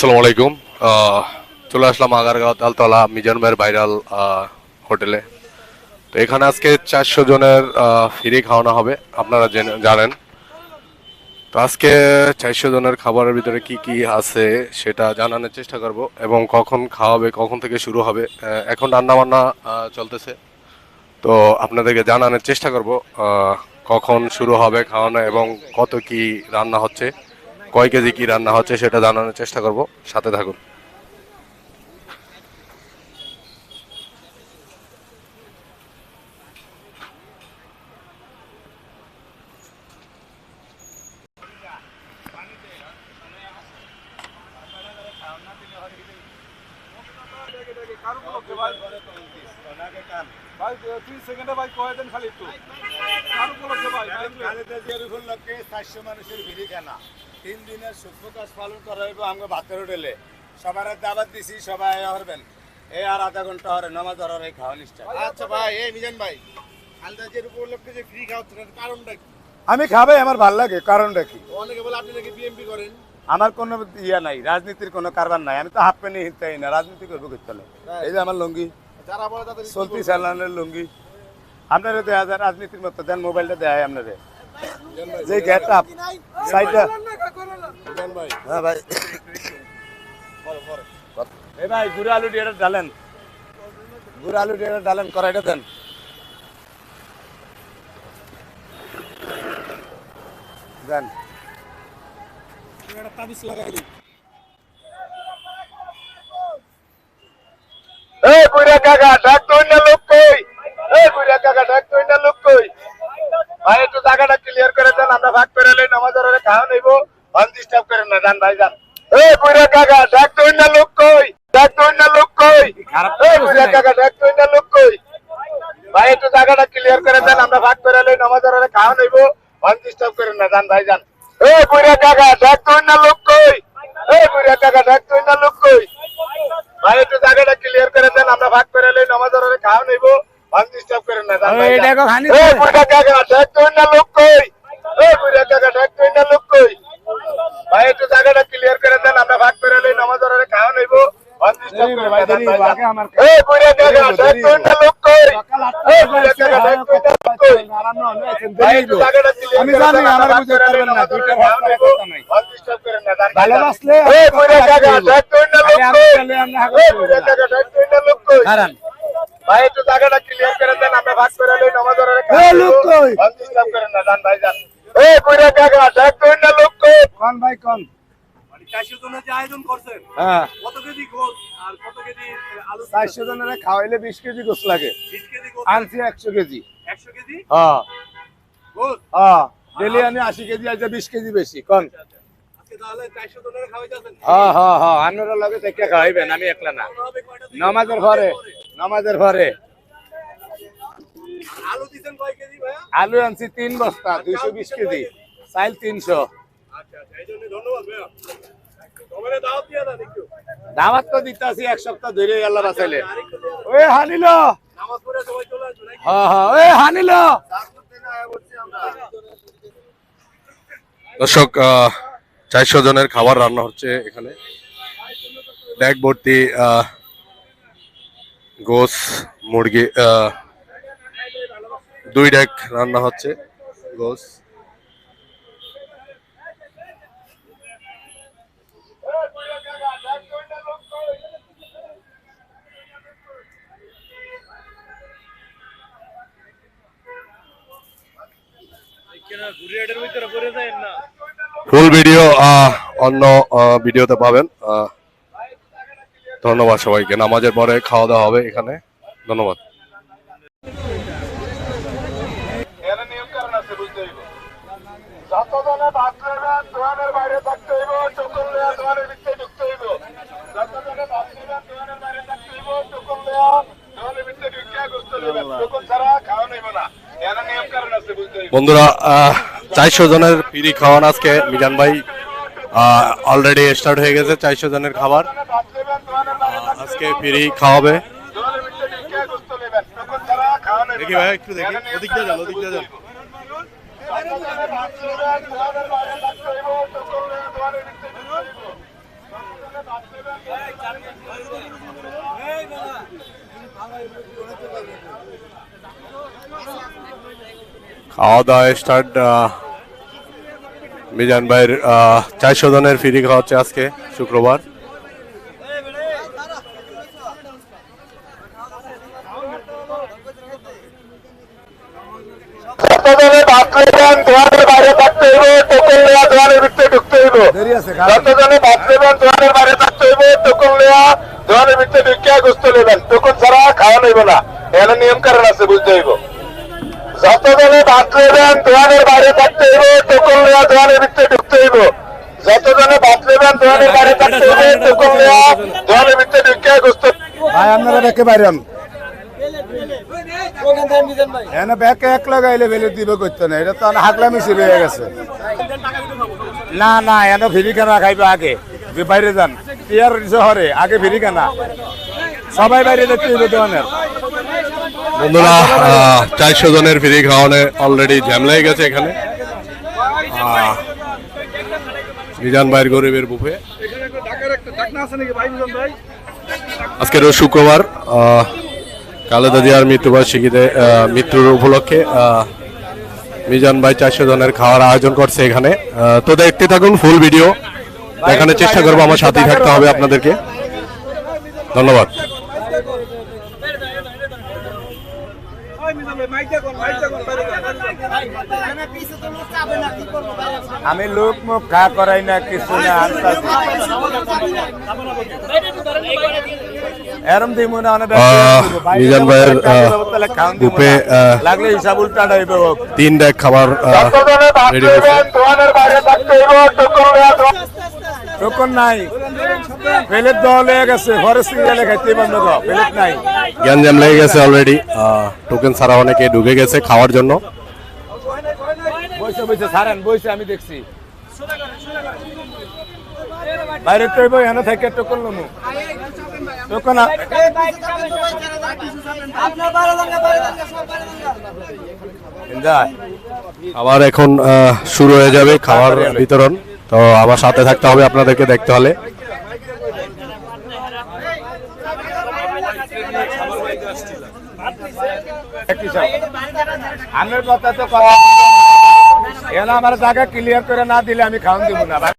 আসসালামু আলাইকুম। চলে আসলাম আগারগাঁও তালতলা মিজান ভাইয়ের ভাইরাল হোটেলে। তো এখানে আজকে চারশো জনের ফ্রি খাওয়ানো হবে, আপনারা জেনে- জানেন। তো আজকে চারশো জনের খাবারের ভিতরে কি কি আছে সেটা জানানোর চেষ্টা করব এবং কখন খাওয়াবে, কখন থেকে শুরু হবে এখন রান্না বান্না চলতেছে। তো আপনাদেরকে জানানোর চেষ্টা করব কখন শুরু হবে খাওয়ানো এবং কত কি রান্না হচ্ছে। কয় কেজি কি রান্না হচ্ছে সেটা জানানোর চেষ্টা করব। সাথে থাকুন। মানুষের ভিড়ি কেনা তিন দিনের শুভ কাজ পালন করা হইব আমরা ভাতের হোটেলে। সবার দাবাত দিছি সবাই হরবেন। এই আর আধা ঘণ্টা হরে নামাজ খাওয়া নিষ্ঠা আচ্ছা ভাই এই মিজান ভাই খালেদা উপলক্ষে যে ফ্রি খাওয়াচ্ছেন এর কারণটা কি? আমি খাবে আমার ভালো লাগে কারণটা কি? অনেকে বলে আপনি নাকি বিএমপি করেন। আমার কোনো ইয়া নাই রাজনীতির কোনো কারবার নাই আমি তো হাফ প্যান্ট হিনতাই না রাজনীতি করব করতে এই যে আমার লুঙ্গি। চলতি চালানের লুঙ্গি। আপনারা দেয়া যায় রাজনীতির মতো। দেন মোবাইলটা দেয় আপনারে। যে গেট আপ সাইডটা ভাই। হ্যাঁ ভাই। এই ভাই গুড়া আলু দিয়ে ডালেন গুড়া আলু দিয়ে ডালেন কড়াইটা দেন। দেন। এই বুড়া কাকা ডাক না লোক কই? এই বুড়া কাকা ডাক না লোক কই? ভাই একটু জায়গাটা ক্লিয়ার করে দেন আমরা ভাগ করে লই নামাজ ধরে খাওয়া নেব অন ডিস্টার্ব করেন না জান ভাই জান এই বুড়া কাকা ডাক না লোক কই? ডাক না লোক কই? এই বুড়া কাকা ডাক না লোক কই? ভাই একটু জায়গাটা ক্লিয়ার করে দেন আমরা ভাগ করে লই নামাজ ধরে খাওয়া নেব অন ডিস্টার্ব করেন না জান ভাই জান এই বুড়া কাকা ডাক না লোক কই? এই বুড়া কাকা ডাক তো না লোক কই? ভাই একটু জায়গাটা ক্লিয়ার করে দেন আমরা ভাগ করে লই নামাজ ধরে খাওয়া নেব। অন ডিস্টার্ব করেন না এই না লোক কই? এই বুড়া কাকা ডাক তো না লোক কই? ভাই একটু জায়গাটা ক্লিয়ার করে দেন আমরা ভাগ করে লই নামাজ ধরে খাওয়া নেব। আমি জানি, আমার আমরা বুঝতে পারবেন না, দুইটা ভাই। ভালোবাসলে এই এই একটু জায়গাটা ক্লিয়ার করে দেন আমরা ভাগ করে লই নামাজ ধরে এ লোক কই? ডিস্টার্ব করেন না জান ভাই জান এই তো না লোক কই কোন ভাই কোন হ্যাঁ। কেজি আলু চারশো জনের খাওয়াইলে বিশ কেজি গোস লাগে। আনছি একশো কেজি। একশো কেজি? হ্যাঁ। হ্যাঁ। ডেলি আনি আশি কেজি আছে বিশ কেজি বেশি কোন। হ্যাঁ হ্যাঁ হ্যাঁ। লগে দেখে খাওয়াইবেন আমি একলা না? নামাজের ঘরে নামাজের ঘরে। আলু আনছি তিন বস্তা দুইশো বিশ কেজি। চাইল তিনশো। দাওয়াত তো দিতে আসি এক সপ্তাহ ধরে আল্লাহ বাঁচাইলে। ওই হানিল। নামাজ পড়ে সবাই চলে আসবে নাকি হ্যাঁ হ্যাঁ ওই হানিল। দর্শক চারশো জনের খাবার রান্না হচ্ছে এখানে। ড্যাগ ভর্তি আহ, গোস মুরগি আহ, দুই ড্যাগ রান্না হচ্ছে গোস। ফুল ভিডিও অন্য ভিডিওতে পাবেন। ধন্যবাদ সবাইকে। নামাজের পরে খাওয়া দাওয়া হবে এখানে। ধন্যবাদ। যতজনে বাইরে থাকতে হইব চকুল লেয়া দোয়ানের ভিতরে ঢুকতে হইব যতজনে ভাত নেবেন দোয়ানের বাইরে থাকতে হইব চকুল লেয়া দোয়ানের ভিতরে ঢুকিয়া গোস্ত নেবেন চকুল ছাড়া খাওয়া নেব না এর নিয়ম কারণ আছে বুঝতে হইব বন্ধুরা চারশো জনের ফ্রি খাওয়ান আজকে মিজান ভাই অলরেডি স্টার্ট হয়ে গেছে চারশো জনের খাবার আজকে ফ্রি খাওয়াবে দেখি ভাই, একটু দেখি। ওদিকটা যান, ওদিকটা যান। যতজনে ভাত নেবেন দোয়ানের বাইরে থাকতে হইব চকুল লেয়া দোয়ানের ভিতরে ঢুকতে হইব খাওয়া দাওয়া স্টার্ট মিজান ভাইয়ের চারশো জনের ফ্রি খাওয়া হচ্ছে আজকে শুক্রবার। যতজনে দোয়ানের বাইরে থাকতে নেওয়া ঢুকতে হইব। যতজনে ভাত নেবেন দোয়ানের বাইরে থাকতে হইব টোকন নেওয়া দোয়ানের ভিতরে ঢুকিয়া গুস্ত নেবেন। টোকন ছাড়া খাওয়া নেব না। এখানে নিয়ম কারণ আছে বুঝতে হইব। যতজনে নেবেন দোয়ানের বাইরে থাকতে হইব নেওয়া দোয়ানের ভিতরে ঢুকতে হইব। যতজনে নেবেন দোয়ানের বাইরে থাকতে হইব নেওয়া দোয়ানের ভিতরে ঢুকিয়া গুস্ত ভাই, আপনারা ব্যাকে বাইরাম দিব গেছে। না না, এনে আগে বাইরে যান। আগে সবাই বাইরে দেখতে হইবে বন্ধুরা চারশো জনের ফ্রি খাওয়ানে অলরেডি জ্যাম গেছে এখানে। মিজান ভাইয়ের গরিবের বুফে। এখানে একটা ঢাকার একটা ঢাকনা আছে নাকি ভাই বুঝুন ভাই আজকে রোজ শুক্রবার খালেদা জিয়ার মৃত্যুবার্ষিকীতে মৃত্যুর উপলক্ষে মিজান ভাই চারশো জনের খাওয়ার আয়োজন করছে এখানে। তো দেখতে থাকুন ফুল ভিডিও দেখানোর চেষ্টা করব, আমার সাথেই থাকতে হবে আপনাদেরকে। ধন্যবাদ ওই মিজান ভাই মাইক দেখুন মাইক দেখুন বাইরে যান। আমি লোক মুখ খা করাই না কিছু না এরম দিব না মিজান ভাইয়ের, আহ, লাগলে হিসাব উল্টা হইবে তিন ডেক খাবার আহ, যতজনে ভাত ready হয়েছে। নেবেন দোয়ানের বাইরে থাকতে হইব টোকন নেওয়া দোয়ান টোকন নাই। প্লেট দেওয়া লেগে গেছে ফরেস্ট গেলে খাইতে বন্ধ কর প্লেট নাই। গ্যাঞ্জাম লেগে গেছে অলরেডি টোকেন ছাড়া অনেকে ঢুকে গেছে খাওয়ার জন্য। বইছে বইছে সারেন বইছে আমি দেখছি। বাইরে তো এনে থেকে টোকন লমু। টোকন আবার এখন শুরু হয়ে যাবে খাওয়ার বিতরণ। তো আমার সাথে থাকতে হবে আপনাদেরকে দেখতে হলে। আমার কথা তো কথা এখানে আমার জায়গা ক্লিয়ার করে না দিলে আমি খাওয়ান দিব না